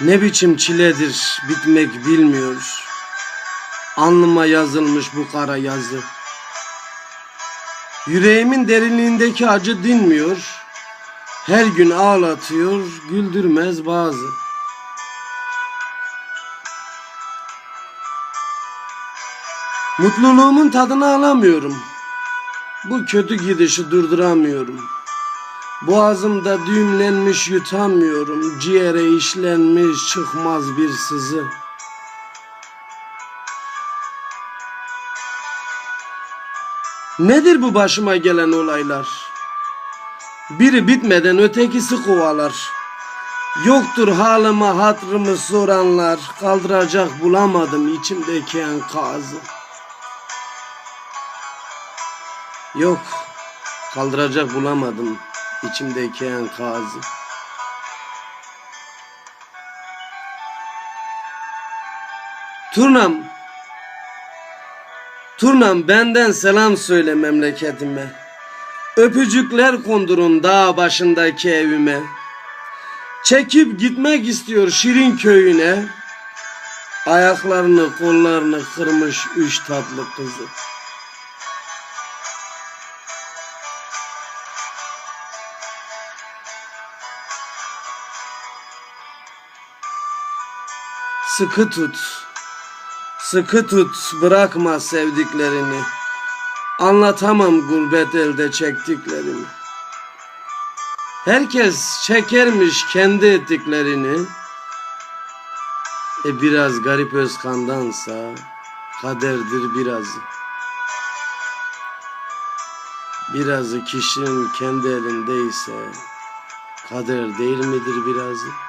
Ne biçim çiledir bitmek bilmiyor. Alnıma yazılmış bu kara yazı. Yüreğimin derinliğindeki acı dinmiyor. Her gün ağlatıyor, güldürmez bazı. Mutluluğumun tadını alamıyorum. Bu kötü gidişi durduramıyorum. Boğazımda düğümlenmiş yutamıyorum. Ciğere işlenmiş çıkmaz bir sızı. Nedir bu başıma gelen olaylar? Biri bitmeden ötekisi kovalar. Yoktur halime hatrımı soranlar. Kaldıracak bulamadım içimdeki enkazı. Yok, kaldıracak bulamadım içimdeki enkazı. Turnam, Turnam benden selam söyle memleketime. Öpücükler kondurun dağ başındaki evime. Çekip gitmek istiyor şirin köyüne. Ayaklarını kollarını kırmış üç tatlı kızı. Sıkı tut. Sıkı tut, bırakma sevdiklerini. Anlatamam gurbet elde çektiklerini. Herkes çekermiş kendi ettiklerini. E biraz garip özkandansa kaderdir birazı. Birazı kişinin kendi elindeyse kader değil midir birazı?